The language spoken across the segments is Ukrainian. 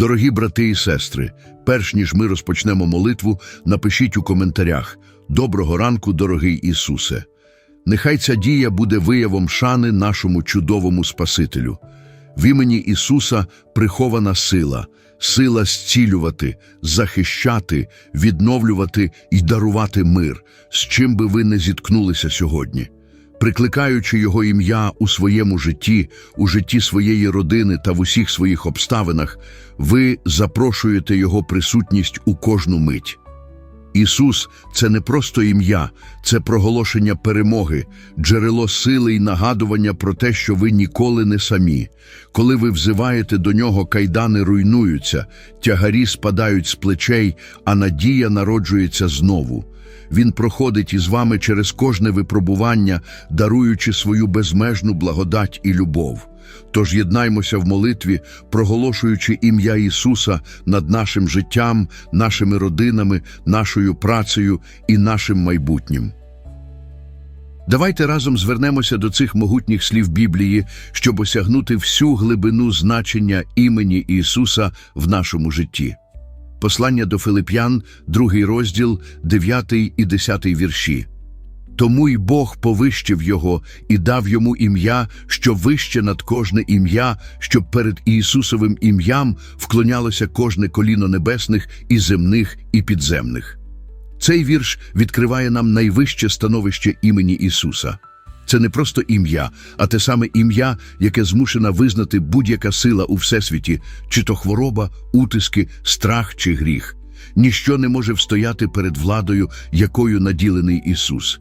Дорогі брати і сестри, перш ніж ми розпочнемо молитву, напишіть у коментарях Доброго ранку, дорогий Ісусе. Нехай ця дія буде виявом шани нашому чудовому Спасителю. В імені Ісуса прихована сила, сила зцілювати, захищати, відновлювати і дарувати мир, з чим би ви не зіткнулися сьогодні. Прикликаючи Його ім'я у своєму житті, у житті своєї родини та в усіх своїх обставинах, ви запрошуєте Його присутність у кожну мить. Ісус це не просто ім'я, це проголошення перемоги, джерело сили і нагадування про те, що ви ніколи не самі. Коли ви взиваєте до нього, кайдани руйнуються, тягарі спадають з плечей, а надія народжується знову. Він проходить із вами через кожне випробування, даруючи свою безмежну благодать і любов. Тож єднаймося в молитві, проголошуючи ім'я Ісуса над нашим життям, нашими родинами, нашою працею і нашим майбутнім. Давайте разом звернемося до цих могутніх слів Біблії, щоб осягнути всю глибину значення імені Ісуса в нашому житті. Послання до Филип'ян, другий розділ, 9 і 10 вірші. Тому й Бог повищив його і дав йому ім'я, що вище над кожне ім'я, щоб перед Ісусовим ім'ям вклонялося кожне коліно небесних і земних і підземних. Цей вірш відкриває нам найвище становище імені Ісуса. Це не просто ім'я, а те саме ім'я, яке змушена визнати будь-яка сила у всесвіті, чи то хвороба, утиски, страх чи гріх. Ніщо не може встояти перед владою, якою наділений Ісус.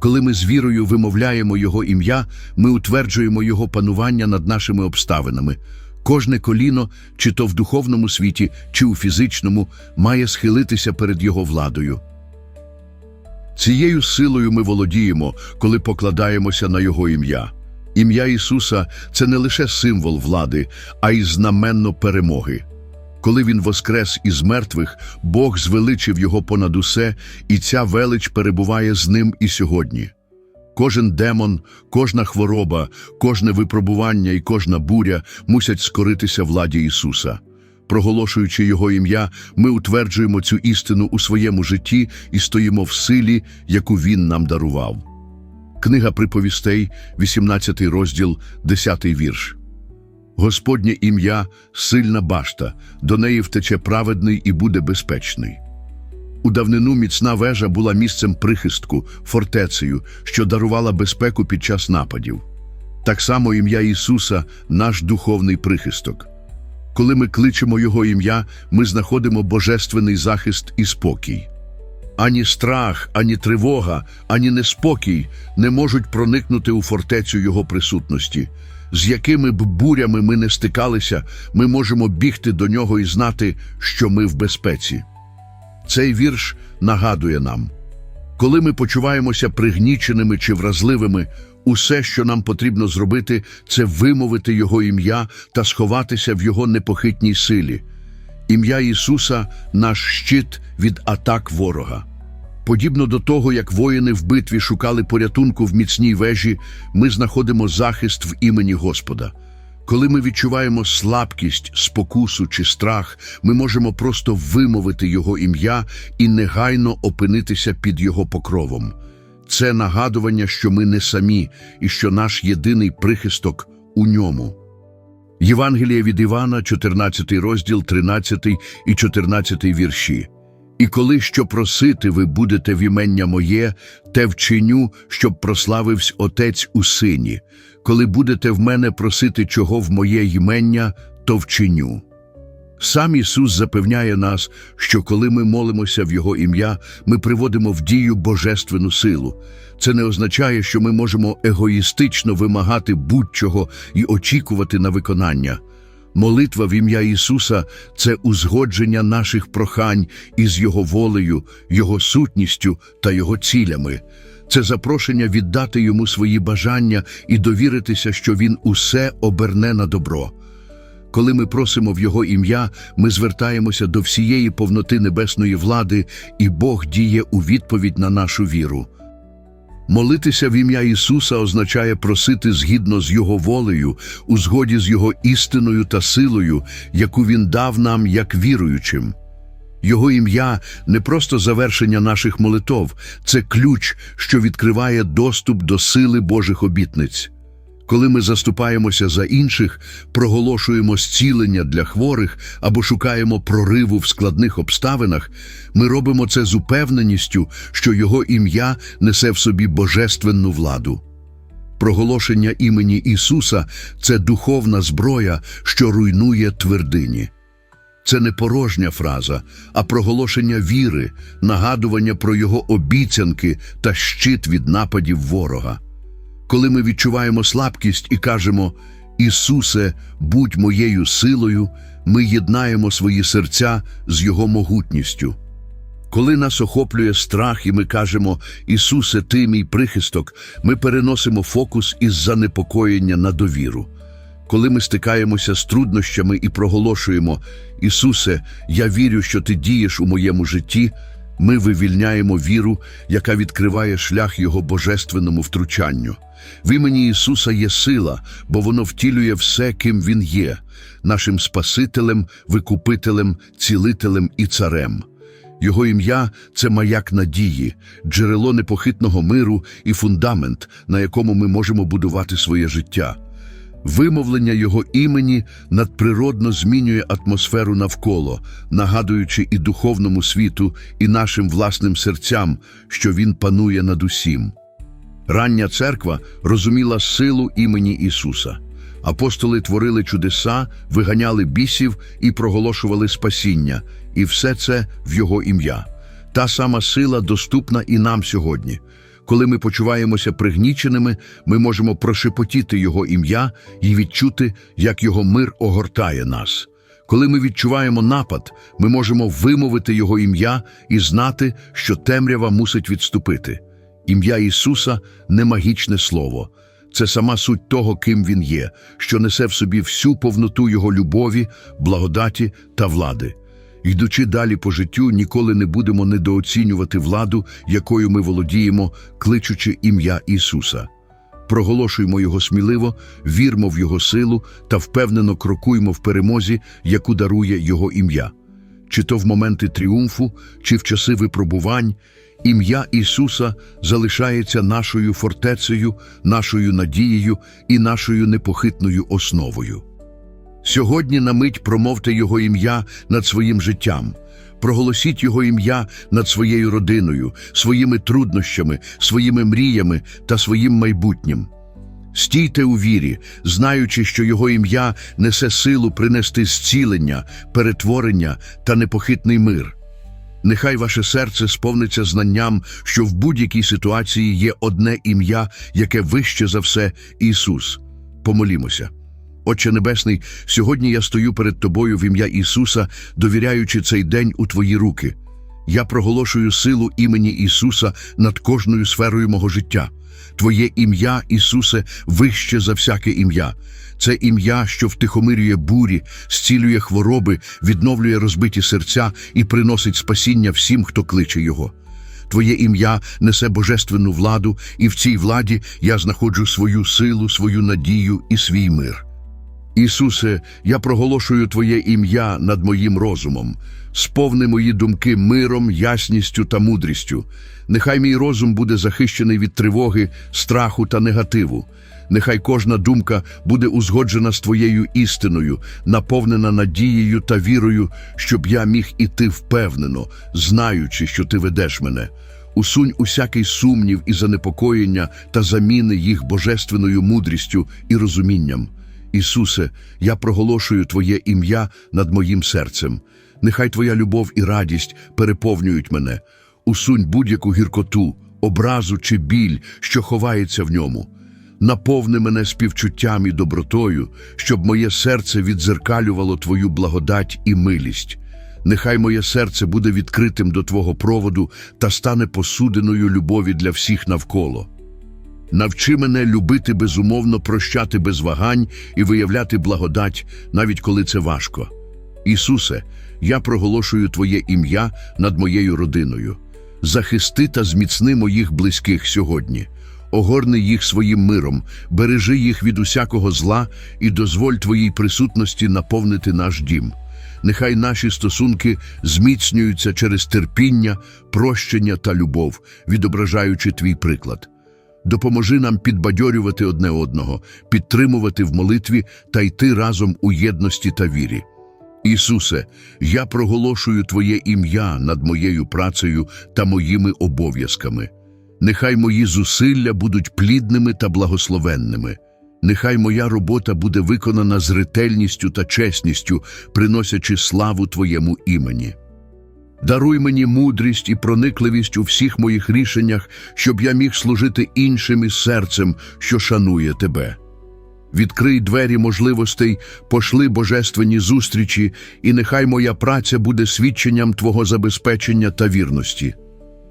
Коли ми з вірою вимовляємо Його ім'я, ми утверджуємо Його панування над нашими обставинами. Кожне коліно, чи то в духовному світі, чи у фізичному, має схилитися перед Його владою. Цією силою ми володіємо, коли покладаємося на Його ім'я. Ім'я Ісуса це не лише символ влади, а й знаменно перемоги. Коли Він воскрес із мертвих, Бог звеличив Його понад усе, і ця велич перебуває з ним і сьогодні. Кожен демон, кожна хвороба, кожне випробування і кожна буря мусять скоритися владі Ісуса. Проголошуючи Його ім'я, ми утверджуємо цю істину у своєму житті і стоїмо в силі, яку Він нам дарував. Книга приповістей, 18 розділ, 10 вірш. Господнє ім'я сильна башта, до неї втече праведний і буде безпечний. У давнину міцна вежа була місцем прихистку, фортецею, що дарувала безпеку під час нападів. Так само ім'я Ісуса наш духовний прихисток. Коли ми кличемо Його ім'я, ми знаходимо божественний захист і спокій. Ані страх, ані тривога, ані неспокій не можуть проникнути у фортецю Його присутності. З якими б бурями ми не стикалися, ми можемо бігти до нього і знати, що ми в безпеці. Цей вірш нагадує нам, коли ми почуваємося пригніченими чи вразливими, усе, що нам потрібно зробити, це вимовити Його ім'я та сховатися в Його непохитній силі. Ім'я Ісуса наш щит від атак ворога. Подібно до того, як воїни в битві шукали порятунку в міцній вежі, ми знаходимо захист в імені Господа. Коли ми відчуваємо слабкість, спокусу чи страх, ми можемо просто вимовити Його ім'я і негайно опинитися під Його покровом. Це нагадування, що ми не самі і що наш єдиний прихисток у ньому. Євангелія від Івана, 14 розділ, 13 і 14 вірші. І коли що просити ви будете в імення моє, те вчиню, щоб прославився Отець у сині. Коли будете в мене просити чого в моє ймення, то вчиню. Сам Ісус запевняє нас, що коли ми молимося в Його ім'я, ми приводимо в дію божественну силу. Це не означає, що ми можемо егоїстично вимагати будь-чого і очікувати на виконання. Молитва в ім'я Ісуса це узгодження наших прохань із Його волею, Його сутністю та Його цілями. Це запрошення віддати Йому свої бажання і довіритися, що Він усе оберне на добро. Коли ми просимо в Його ім'я, ми звертаємося до всієї повноти небесної влади, і Бог діє у відповідь на нашу віру. Молитися в ім'я Ісуса означає просити згідно з Його волею, у згоді з Його істиною та силою, яку Він дав нам як віруючим. Його ім'я не просто завершення наших молитов, це ключ, що відкриває доступ до сили Божих обітниць. Коли ми заступаємося за інших, проголошуємо зцілення для хворих або шукаємо прориву в складних обставинах, ми робимо це з упевненістю, що Його ім'я несе в собі божественну владу. Проголошення імені Ісуса це духовна зброя, що руйнує твердині. Це не порожня фраза, а проголошення віри, нагадування про Його обіцянки та щит від нападів ворога. Коли ми відчуваємо слабкість і кажемо Ісусе, будь моєю силою, ми єднаємо свої серця з Його могутністю. Коли нас охоплює страх і ми кажемо Ісусе, Ти мій прихисток, ми переносимо фокус із занепокоєння на довіру. Коли ми стикаємося з труднощами і проголошуємо Ісусе, я вірю, що Ти дієш у моєму житті, ми вивільняємо віру, яка відкриває шлях Його божественному втручанню. В імені Ісуса є сила, бо воно втілює все, ким Він є, нашим Спасителем, Викупителем, Цілителем і Царем. Його ім'я це маяк надії, джерело непохитного миру і фундамент, на якому ми можемо будувати своє життя. Вимовлення його імені надприродно змінює атмосферу навколо, нагадуючи і духовному світу, і нашим власним серцям, що він панує над усім. Рання церква розуміла силу імені Ісуса. Апостоли творили чудеса, виганяли бісів і проголошували спасіння, і все це в Його ім'я. Та сама сила доступна і нам сьогодні. Коли ми почуваємося пригніченими, ми можемо прошепотіти Його ім'я і відчути, як Його мир огортає нас. Коли ми відчуваємо напад, ми можемо вимовити Його ім'я і знати, що темрява мусить відступити. Ім'я Ісуса не магічне слово. Це сама суть того, ким Він є, що несе в собі всю повноту Його любові, благодаті та влади. Йдучи далі по життю, ніколи не будемо недооцінювати владу, якою ми володіємо, кличучи ім'я Ісуса. Проголошуймо Його сміливо, вірмо в Його силу та впевнено крокуймо в перемозі, яку дарує Його ім'я. Чи то в моменти тріумфу, чи в часи випробувань, ім'я Ісуса залишається нашою фортецею, нашою надією і нашою непохитною основою. Сьогодні на мить промовте Його ім'я над своїм життям. Проголосіть Його ім'я над своєю родиною, своїми труднощами, своїми мріями та своїм майбутнім. Стійте у вірі, знаючи, що Його ім'я несе силу принести зцілення, перетворення та непохитний мир. Нехай ваше серце сповниться знанням, що в будь-якій ситуації є одне ім'я, яке вище за все Ісус. Помолімося. Отче Небесний, сьогодні я стою перед Тобою в ім'я Ісуса, довіряючи цей день у Твої руки. Я проголошую силу імені Ісуса над кожною сферою мого життя. Твоє ім'я, Ісусе, вище за всяке ім'я. Це ім'я, що втихомирює бурі, зцілює хвороби, відновлює розбиті серця і приносить спасіння всім, хто кличе Його. Твоє ім'я несе божественну владу, і в цій владі я знаходжу свою силу, свою надію і свій мир. Ісусе, я проголошую Твоє ім'я над моїм розумом, сповни мої думки миром, ясністю та мудрістю. Нехай мій розум буде захищений від тривоги, страху та негативу. Нехай кожна думка буде узгоджена з Твоєю істиною, наповнена надією та вірою, щоб я міг іти впевнено, знаючи, що Ти ведеш мене. Усунь усякий сумнів і занепокоєння та заміни їх божественною мудрістю і розумінням. Ісусе, я проголошую Твоє ім'я над моїм серцем. Нехай Твоя любов і радість переповнюють мене. Усунь будь-яку гіркоту, образу чи біль, що ховається в ньому. Наповни мене співчуттям і добротою, щоб моє серце відзеркалювало Твою благодать і милість. Нехай моє серце буде відкритим до Твого проводу та стане посудиною любові для всіх навколо. Навчи мене любити безумовно, прощати без вагань і виявляти благодать, навіть коли це важко. Ісусе, я проголошую Твоє ім'я над моєю родиною. захисти та зміцни моїх близьких сьогодні. Огорни їх своїм миром, бережи їх від усякого зла і дозволь Твоїй присутності наповнити наш дім. Нехай наші стосунки зміцнюються через терпіння, прощення та любов, відображаючи Твій приклад. Допоможи нам підбадьорювати одне одного, підтримувати в молитві та йти разом у єдності та вірі. Ісусе, я проголошую Твоє ім'я над моєю працею та моїми обов'язками. Нехай мої зусилля будуть плідними та благословенними. Нехай моя робота буде виконана з ретельністю та чесністю, приносячи славу Твоєму імені. Даруй мені мудрість і проникливість у всіх моїх рішеннях, щоб я міг служити іншим із серцем, що шанує Тебе. Відкрий двері можливостей, пошли божественні зустрічі, і нехай моя праця буде свідченням Твого забезпечення та вірності.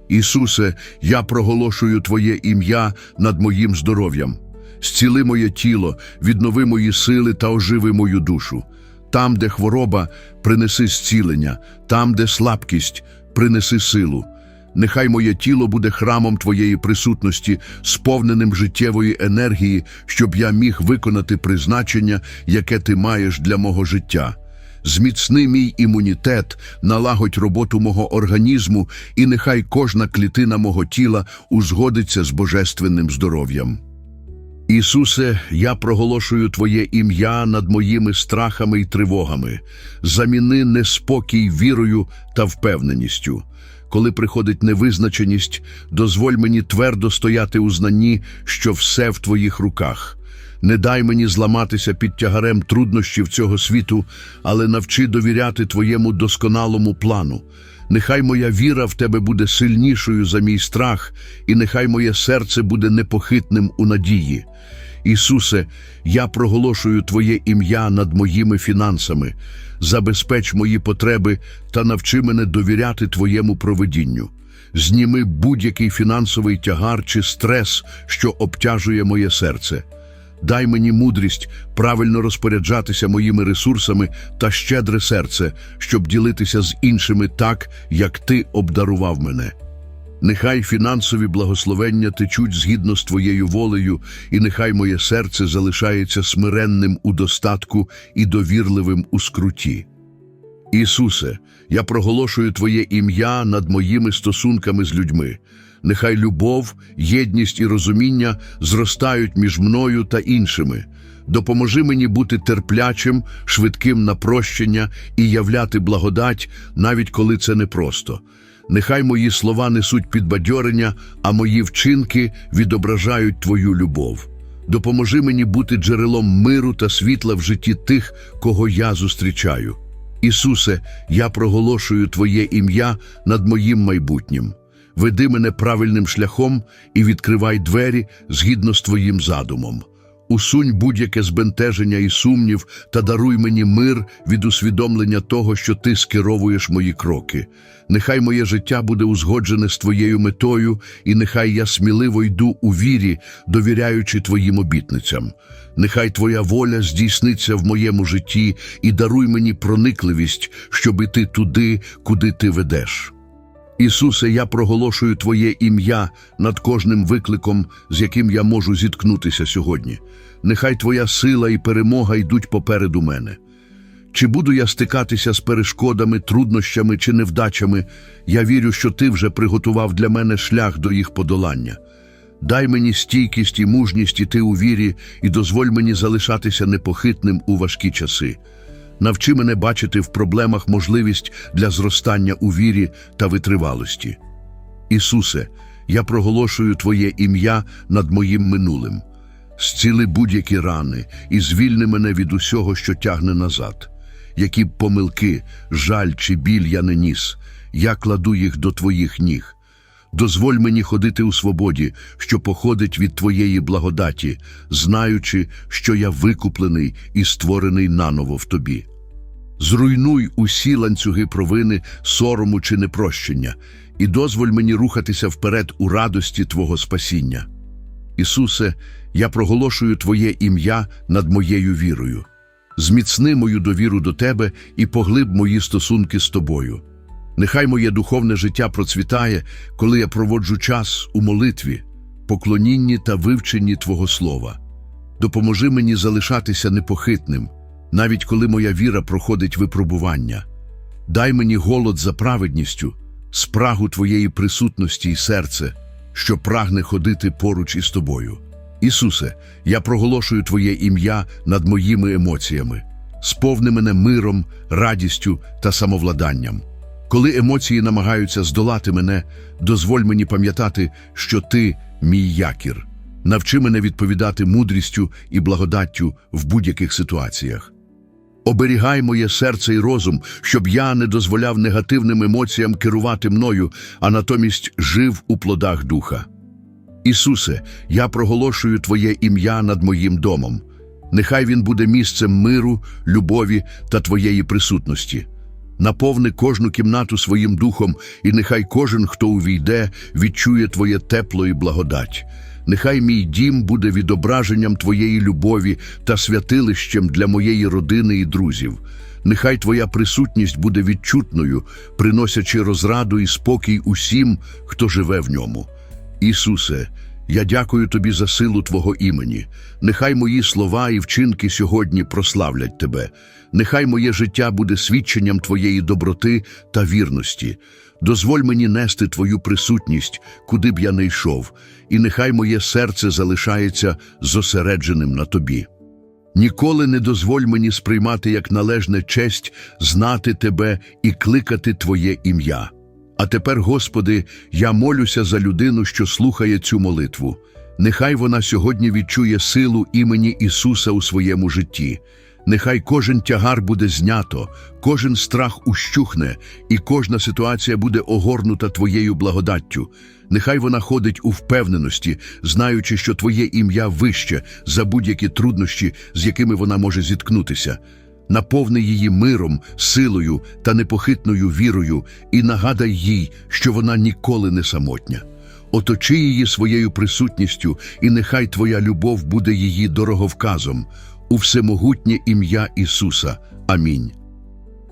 Ісусе, я проголошую Твоє ім'я над моїм здоров'ям. Зціли моє тіло, віднови мої сили та оживи мою душу. Там, де хвороба, принеси зцілення, там, де слабкість, принеси силу. Нехай моє тіло буде храмом Твоєї присутності, сповненим життєвої енергії, щоб я міг виконати призначення, яке Ти маєш для мого життя. Зміцни мій імунітет, налагодь роботу мого організму, і нехай кожна клітина мого тіла узгодиться з божественним здоров'ям. Ісусе, я проголошую Твоє ім'я над моїми страхами і тривогами. Заміни неспокій вірою та впевненістю. Коли приходить невизначеність, дозволь мені твердо стояти у знанні, що все в Твоїх руках. Не дай мені зламатися під тягарем труднощів цього світу, але навчи довіряти Твоєму досконалому плану. Нехай моя віра в Тебе буде сильнішою за мій страх, і нехай моє серце буде непохитним у надії. Ісусе, я проголошую Твоє ім'я над моїми фінансами. Забезпеч мої потреби та навчи мене довіряти Твоєму проведінню. Зніми будь-який фінансовий тягар чи стрес, що обтяжує моє серце. Дай мені мудрість правильно розпоряджатися моїми ресурсами та щедре серце, щоб ділитися з іншими так, як Ти обдарував мене. Нехай фінансові благословення течуть згідно з Твоєю волею, і нехай моє серце залишається смиренним у достатку і довірливим у скруті. Ісусе, я проголошую Твоє ім'я над моїми стосунками з людьми. Нехай любов, єдність і розуміння зростають між мною та іншими. Допоможи мені бути терплячим, швидким на прощення і являти благодать, навіть коли це непросто. Нехай мої слова несуть підбадьорення, а мої вчинки відображають Твою любов. Допоможи мені бути джерелом миру та світла в житті тих, кого я зустрічаю. Ісусе, я проголошую Твоє ім'я над моїм майбутнім. Веди мене правильним шляхом і відкривай двері згідно з Твоїм задумом. Усунь будь-яке збентеження і сумнів та даруй мені мир від усвідомлення того, що ти скеровуєш мої кроки. Нехай моє життя буде узгоджене з Твоєю метою, і нехай я сміливо йду у вірі, довіряючи Твоїм обітницям. Нехай Твоя воля здійсниться в моєму житті і даруй мені проникливість, щоб іти туди, куди ти ведеш. Ісусе, я проголошую Твоє ім'я над кожним викликом, з яким я можу зіткнутися сьогодні. Нехай Твоя сила і перемога йдуть попереду мене. Чи буду я стикатися з перешкодами, труднощами чи невдачами, я вірю, що Ти вже приготував для мене шлях до їх подолання. Дай мені стійкість і мужність іти у вірі і дозволь мені залишатися непохитним у важкі часи. Навчи мене бачити в проблемах можливість для зростання у вірі та витривалості. Ісусе, я проголошую Твоє ім'я над моїм минулим. Зціли будь-які рани і звільни мене від усього, що тягне назад. Які б помилки, жаль чи біль я не ніс, я кладу їх до Твоїх ніг. Дозволь мені ходити у свободі, що походить від Твоєї благодаті, знаючи, що я викуплений і створений наново в Тобі. Зруйнуй усі ланцюги провини, сорому чи непрощення, і дозволь мені рухатися вперед у радості Твого спасіння. Ісусе, я проголошую Твоє ім'я над моєю вірою. Зміцни мою довіру до Тебе і поглиб мої стосунки з Тобою. Нехай моє духовне життя процвітає, коли я проводжу час у молитві, поклонінні та вивченні Твого Слова. Допоможи мені залишатися непохитним, навіть коли моя віра проходить випробування. Дай мені голод за праведністю, спрагу Твоєї присутності і серце, що прагне ходити поруч із Тобою. Ісусе, я проголошую Твоє ім'я над моїми емоціями. Сповни мене миром, радістю та самовладанням. Коли емоції намагаються здолати мене, дозволь мені пам'ятати, що ти мій якір. Навчи мене відповідати мудрістю і благодаттю в будь-яких ситуаціях. Оберігай моє серце і розум, щоб я не дозволяв негативним емоціям керувати мною, а натомість жив у плодах духа. Ісусе, я проголошую Твоє ім'я над моїм домом. Нехай він буде місцем миру, любові та Твоєї присутності. Наповни кожну кімнату своїм духом, і нехай кожен, хто увійде, відчує Твоє тепло і благодать. Нехай мій дім буде відображенням Твоєї любові та святилищем для моєї родини і друзів. Нехай Твоя присутність буде відчутною, приносячи розраду і спокій усім, хто живе в ньому. Ісусе, я дякую Тобі за силу Твого імені. Нехай мої слова і вчинки сьогодні прославлять Тебе. Нехай моє життя буде свідченням Твоєї доброти та вірності. Дозволь мені нести Твою присутність, куди б я не йшов, і нехай моє серце залишається зосередженим на Тобі. Ніколи не дозволь мені сприймати як належне честь знати Тебе і кликати Твоє ім'я. А тепер, Господи, я молюся за людину, що слухає цю молитву. Нехай вона сьогодні відчує силу імені Ісуса у своєму житті. Нехай кожен тягар буде знято, кожен страх ущухне, і кожна ситуація буде огорнута Твоєю благодаттю. Нехай вона ходить у впевненості, знаючи, що Твоє ім'я вище за будь-які труднощі, з якими вона може зіткнутися. Наповни її миром, силою та непохитною вірою і нагадай їй, що вона ніколи не самотня. Оточи її своєю присутністю, і нехай Твоя любов буде її дороговказом у всемогутнє ім'я Ісуса. Амінь.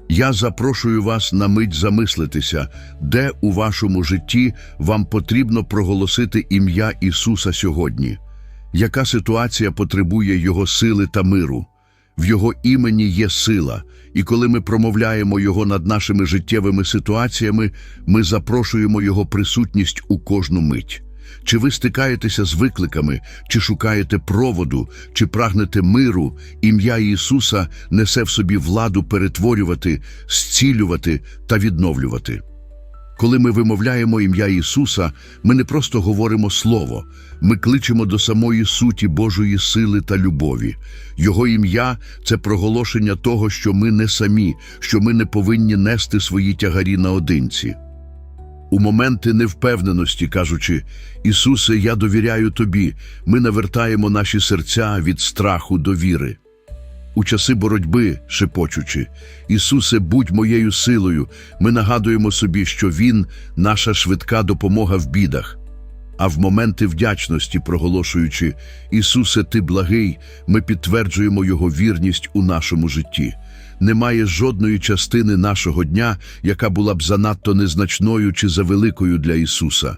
Я запрошую вас на мить замислитися, де у вашому житті вам потрібно проголосити ім'я Ісуса сьогодні. Яка ситуація потребує Його сили та миру? В Його імені є сила, і коли ми промовляємо Його над нашими життєвими ситуаціями, ми запрошуємо Його присутність у кожну мить. Чи ви стикаєтеся з викликами, чи шукаєте проводу, чи прагнете миру, ім'я Ісуса несе в собі владу перетворювати, зцілювати та відновлювати. Коли ми вимовляємо ім'я Ісуса, ми не просто говоримо Слово, ми кличемо до самої суті Божої сили та любові. Його ім'я це проголошення того, що ми не самі, що ми не повинні нести свої тягарі наодинці. У моменти невпевненості, кажучи, Ісусе, я довіряю Тобі, ми навертаємо наші серця від страху до віри. У часи боротьби, шепочучи, Ісусе, будь моєю силою, ми нагадуємо собі, що Він наша швидка допомога в бідах. А в моменти вдячності, проголошуючи Ісусе, Ти благий, ми підтверджуємо Його вірність у нашому житті. Немає жодної частини нашого дня, яка була б занадто незначною чи завеликою для Ісуса.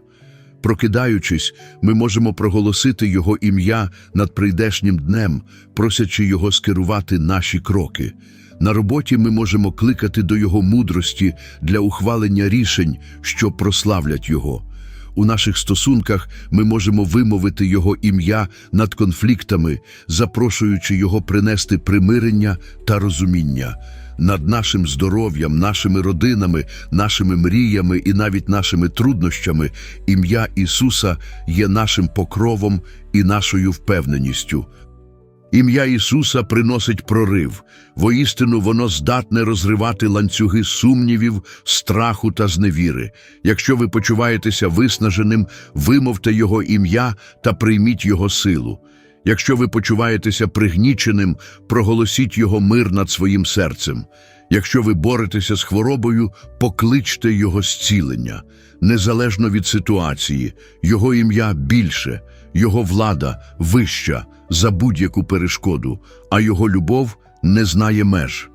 Прокидаючись, ми можемо проголосити Його ім'я над прийдешнім днем, просячи Його скерувати наші кроки. На роботі ми можемо кликати до Його мудрості для ухвалення рішень, що прославлять Його. У наших стосунках ми можемо вимовити Його ім'я над конфліктами, запрошуючи Його принести примирення та розуміння. Над нашим здоров'ям, нашими родинами, нашими мріями і навіть нашими труднощами ім'я Ісуса є нашим покровом і нашою впевненістю. Ім'я Ісуса приносить прорив. Воістину воно здатне розривати ланцюги сумнівів, страху та зневіри. Якщо ви почуваєтеся виснаженим, вимовте Його ім'я та прийміть Його силу. Якщо ви почуваєтеся пригніченим, проголосіть Його мир над своїм серцем. Якщо ви боретеся з хворобою, покличте Його зцілення. Незалежно від ситуації, Його ім'я більше, Його влада вища за будь-яку перешкоду, а Його любов не знає меж.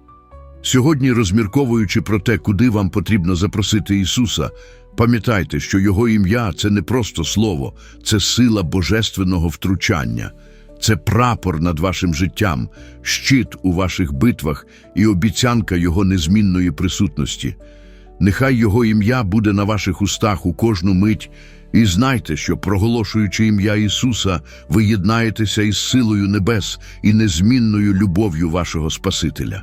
Сьогодні, розмірковуючи про те, куди вам потрібно запросити Ісуса, пам'ятайте, що Його ім'я це не просто слово, це сила божественного втручання, це прапор над вашим життям, щит у ваших битвах і обіцянка Його незмінної присутності. Нехай Його ім'я буде на ваших устах у кожну мить, і знайте, що, проголошуючи ім'я Ісуса, ви єднаєтеся із силою небес і незмінною любов'ю вашого Спасителя.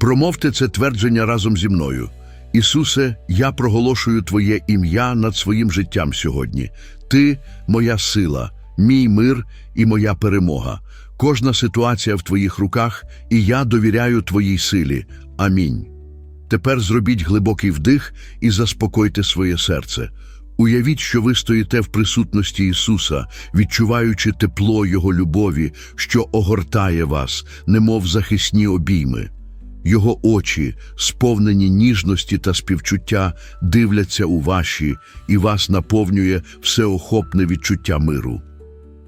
Промовте це твердження разом зі мною. Ісусе, я проголошую Твоє ім'я над своїм життям сьогодні. Ти моя сила, мій мир і моя перемога. Кожна ситуація в Твоїх руках, і я довіряю Твоїй силі. Амінь. Тепер зробіть глибокий вдих і заспокойте своє серце. Уявіть, що ви стоїте в присутності Ісуса, відчуваючи тепло Його любові, що огортає вас, немов захисні обійми. Його очі, сповнені ніжності та співчуття, дивляться у ваші, і вас наповнює всеохопне відчуття миру.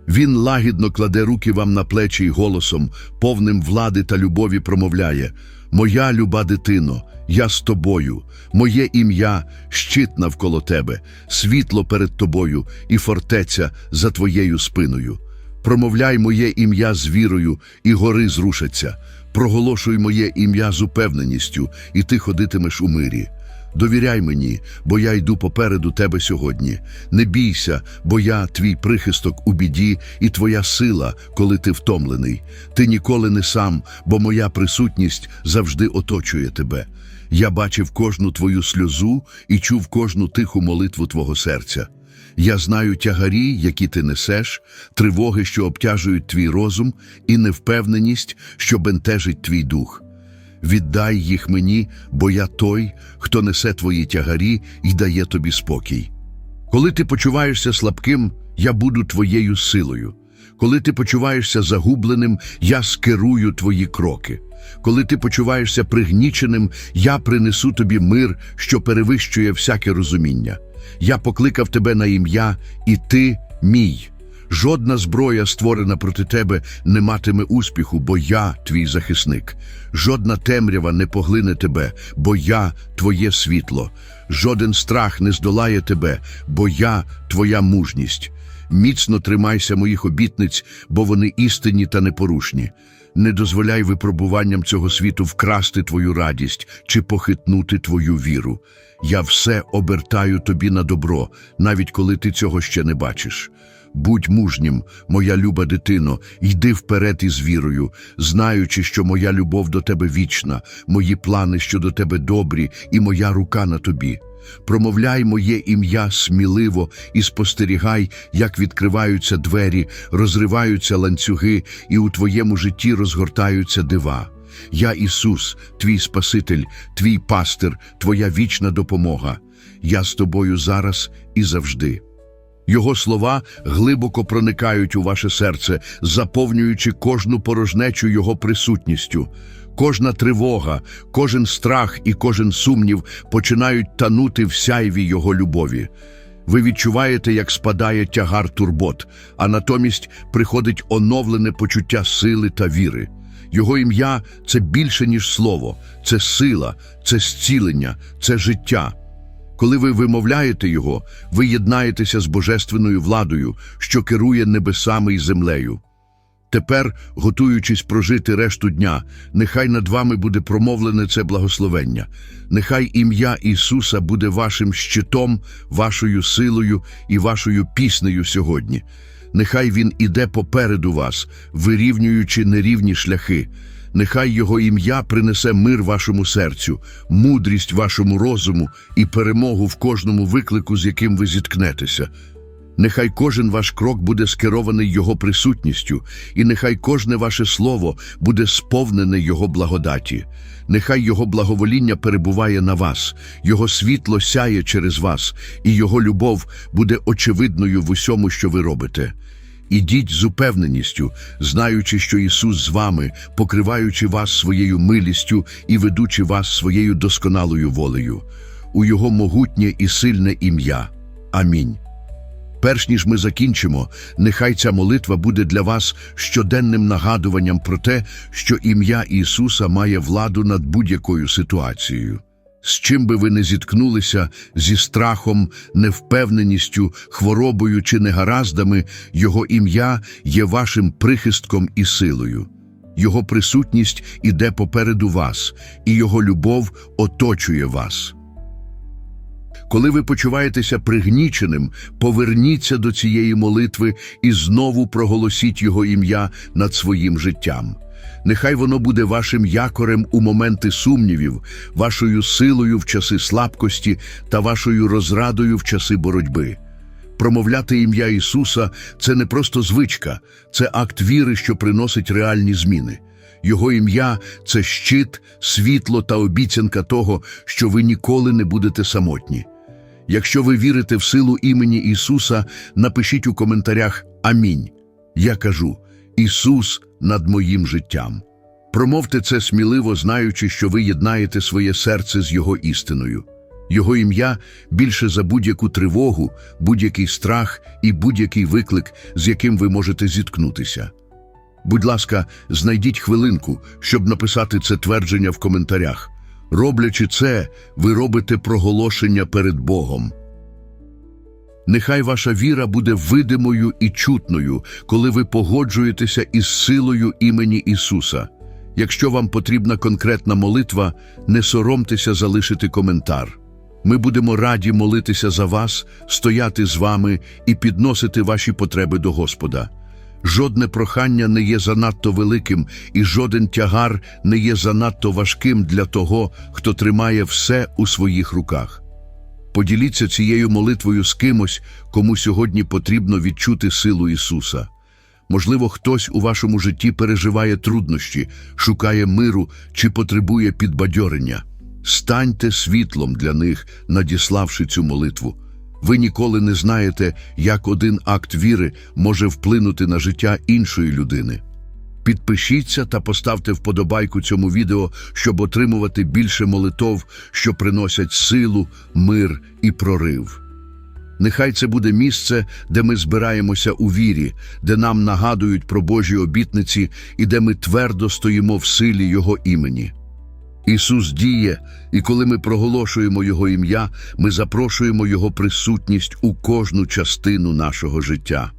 Він лагідно кладе руки вам на плечі й голосом, повним влади та любові промовляє Моя люба дитино, я з тобою, моє ім'я, щит навколо тебе, світло перед тобою і фортеця за твоєю спиною. Промовляй моє ім'я з вірою, і гори зрушаться. Проголошуй моє ім'я з упевненістю, і ти ходитимеш у мирі. Довіряй мені, бо я йду попереду тебе сьогодні. Не бійся, бо я твій прихисток у біді і твоя сила, коли ти втомлений. Ти ніколи не сам, бо моя присутність завжди оточує тебе. Я бачив кожну твою сльозу і чув кожну тиху молитву твого серця. Я знаю тягарі, які ти несеш, тривоги, що обтяжують твій розум, і невпевненість, що бентежить твій дух. Віддай їх мені, бо я той, хто несе твої тягарі і дає тобі спокій. Коли ти почуваєшся слабким, я буду твоєю силою. Коли ти почуваєшся загубленим, я скерую твої кроки. Коли ти почуваєшся пригніченим, я принесу тобі мир, що перевищує всяке розуміння. Я покликав тебе на ім'я, і ти мій. Жодна зброя, створена проти тебе, не матиме успіху, бо я твій захисник. Жодна темрява не поглине тебе, бо я твоє світло. Жоден страх не здолає тебе, бо я твоя мужність. Міцно тримайся моїх обітниць, бо вони істинні та непорушні. Не дозволяй випробуванням цього світу вкрасти твою радість чи похитнути твою віру. Я все обертаю тобі на добро, навіть коли ти цього ще не бачиш. Будь мужнім, моя люба дитино, йди вперед із вірою, знаючи, що моя любов до тебе вічна, мої плани щодо тебе добрі, і моя рука на тобі. Промовляй моє ім'я сміливо і спостерігай, як відкриваються двері, розриваються ланцюги, і у твоєму житті розгортаються дива. Я Ісус, твій Спаситель, твій пастир, твоя вічна допомога. Я з тобою зараз і завжди. Його слова глибоко проникають у ваше серце, заповнюючи кожну порожнечу Його присутністю. Кожна тривога, кожен страх і кожен сумнів починають танути в сяйві Його любові. Ви відчуваєте, як спадає тягар турбот, а натомість приходить оновлене почуття сили та віри. Його ім'я це більше, ніж слово, це сила, це зцілення, це життя. Коли ви вимовляєте його, ви єднаєтеся з божественною владою, що керує небесами і землею. Тепер, готуючись прожити решту дня, нехай над вами буде промовлене це благословення. Нехай ім'я Ісуса буде вашим щитом, вашою силою і вашою піснею сьогодні. Нехай Він іде попереду вас, вирівнюючи нерівні шляхи. Нехай Його ім'я принесе мир вашому серцю, мудрість вашому розуму і перемогу в кожному виклику, з яким ви зіткнетеся. Нехай кожен ваш крок буде скерований Його присутністю, і нехай кожне ваше слово буде сповнене Його благодаті. Нехай Його благовоління перебуває на вас, Його світло сяє через вас, і Його любов буде очевидною в усьому, що ви робите. Ідіть з упевненістю, знаючи, що Ісус з вами, покриваючи вас своєю милістю і ведучи вас своєю досконалою волею, у Його могутнє і сильне ім'я. Амінь. Перш ніж ми закінчимо, нехай ця молитва буде для вас щоденним нагадуванням про те, що ім'я Ісуса має владу над будь-якою ситуацією. З чим би ви не зіткнулися зі страхом, невпевненістю, хворобою чи негараздами, Його ім'я є вашим прихистком і силою. Його присутність іде попереду вас, і Його любов оточує вас. Коли ви почуваєтеся пригніченим, поверніться до цієї молитви і знову проголосіть Його ім'я над своїм життям. Нехай воно буде вашим якорем у моменти сумнівів, вашою силою в часи слабкості та вашою розрадою в часи боротьби. Промовляти ім'я Ісуса це не просто звичка, це акт віри, що приносить реальні зміни. Його ім'я це щит, світло та обіцянка того, що ви ніколи не будете самотні. Якщо ви вірите в силу імені Ісуса, напишіть у коментарях Амінь. Я кажу Ісус над моїм життям. Промовте це сміливо, знаючи, що ви єднаєте своє серце з Його істиною. Його ім'я більше за будь-яку тривогу, будь-який страх і будь-який виклик, з яким ви можете зіткнутися. Будь ласка, знайдіть хвилинку, щоб написати це твердження в коментарях. Роблячи це, ви робите проголошення перед Богом. Нехай ваша віра буде видимою і чутною, коли ви погоджуєтеся із силою імені Ісуса. Якщо вам потрібна конкретна молитва, не соромтеся залишити коментар. Ми будемо раді молитися за вас, стояти з вами і підносити ваші потреби до Господа. Жодне прохання не є занадто великим, і жоден тягар не є занадто важким для того, хто тримає все у своїх руках. Поділіться цією молитвою з кимось, кому сьогодні потрібно відчути силу Ісуса. Можливо, хтось у вашому житті переживає труднощі, шукає миру чи потребує підбадьорення. Станьте світлом для них, надіславши цю молитву. Ви ніколи не знаєте, як один акт віри може вплинути на життя іншої людини. Підпишіться та поставте вподобайку цьому відео, щоб отримувати більше молитов, що приносять силу, мир і прорив. Нехай це буде місце, де ми збираємося у вірі, де нам нагадують про Божі обітниці і де ми твердо стоїмо в силі Його імені. Ісус діє, і коли ми проголошуємо Його ім'я, ми запрошуємо Його присутність у кожну частину нашого життя.